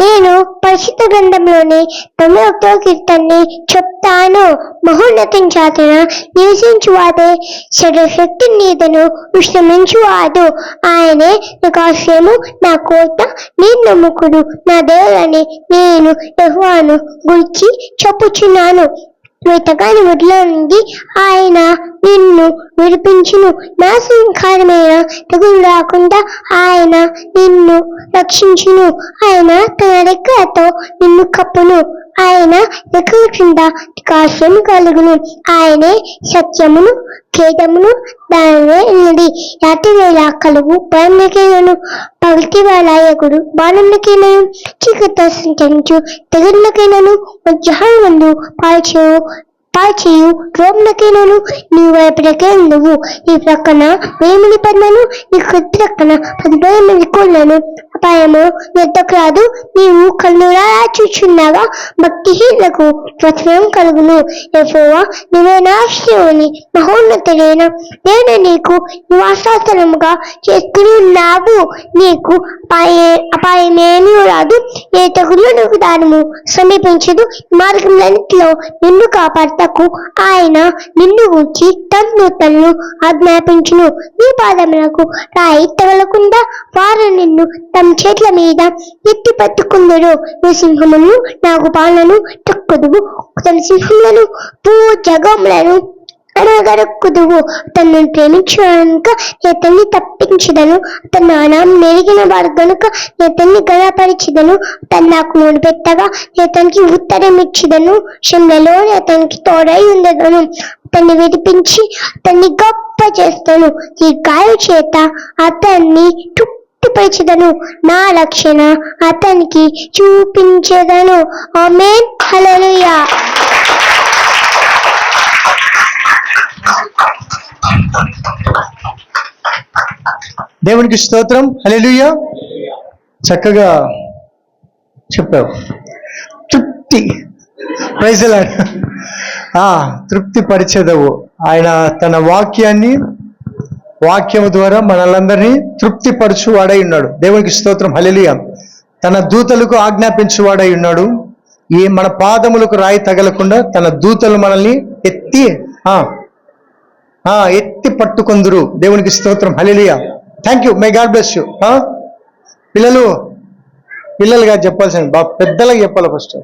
నేను పరిశుద్ధ గ్రంథంలోని తొమ్మిది ఒకటో కీర్తన్ని చెప్తాను. మహోన్నతం నివసించు వాడే సర్వశక్తి నీదను విశ్రమించువాడు. ఆయనే నాకు ఆశ్రయము నా కోట నేను నమ్ముకుడు నా దేవుడని నేను యహ్వాను గురించి చెప్పుచున్నాను. వెతకాని ఒడిలో నుండి ఆయన నిన్ను విడిపించును. నా సంహారమైన తెగులు రాకుండా ఆయన నిన్ను రక్షించును. ఆయన తన రెక్కలతో నిన్ను కప్పును. ఆయన రెక్కల క్రింద కాశ్యం కలుగును. ఆయనే సత్యమును ఖేదమును దానివే ఉన్నది రాత్రి వేళ కలుగు భయంకైనను పగటి వేళ ఎగుడు బాణంలకైనను చీకటితో సంచరించు తెగుళ్ళకైనను. మధ్యాహ్నం ముందు పాల్చేవు పాల్చేయు. రోమ్లకైనను నీ వైపులకే నువ్వు ఈ ప్రక్కన వేమిడి పడినను నీ కొద్ది ప్రక్కన పదివేల మంది కోళ్ళను అపాయము ఎద్దకు రాదు. నీవు కన్నురా చూచున్నావా? భక్తిహీనకు ప్రతిఫలం కలుగును. ఎఫోవా నువ్వే నాశ్రయుని మహోన్నతుడైన నేను నీకు నివాసాసనముగా చేసుకుని ఉన్నావు. నీకు అపాయే అపాయమేమీ రాదు. ఏ తగులు నువ్వు దానము సమీపించదు. మార్గంలో నిన్ను కాపాడతా కాపాడటకు ఆయన నిన్ను ఉంచి తన్ను తన్ను ఆజ్ఞాపించును. నీ పాదములకు రాయి తగలకుండా వారు నిన్ను తమ చేతుల మీద ఎత్తి పట్టుకుందరు. నీ సింహమును నాకు పాలను తొక్కుదువు తన సింహములను పూ జగములను అనగరక్కుదువు తనను ప్రేమించడానికి అతన్ని తప్పించదను. తన నాణం మెరిగిన వాడు గనుక అతన్ని గణపరిచిదను. తను నాకు నోడు పెట్టగా అతనికి ఉత్తరం ఇచ్చిదను శంలో అతనికి తోడై ఉండదను. అతన్ని విడిపించి అతన్ని గొప్ప చేస్తాను. ఈ గాయ చేత అతన్ని తృప్తిపరిచదను నా లక్షణ అతనికి చూపించదను. ఆమెన్. హల్లెలూయా. దేవునికి స్తోత్రం. హల్లెలూయ. చక్కగా చెప్పావు. తృప్తి. ప్రైజలాడు తృప్తి పరిచేదవు ఆయన తన వాక్యాన్ని వాక్యము ద్వారా మనలందరినీ తృప్తిపరచు వాడై ఉన్నాడు. దేవునికి స్తోత్రం. హల్లెలూయ. తన దూతలకు ఆజ్ఞాపించువాడై ఉన్నాడు. ఈ మన పాదములకు రాయి తగలకుండా తన దూతలు మనల్ని ఎత్తి ఆ ఎత్తి పట్టుకొందురు. దేవునికి స్తోత్రం. Hallelujah. Thank you my God bless you పిల్లలు పిల్లలుగా చెప్పాల్సింది బా పెద్దలకు చెప్పాలి ఫస్ట్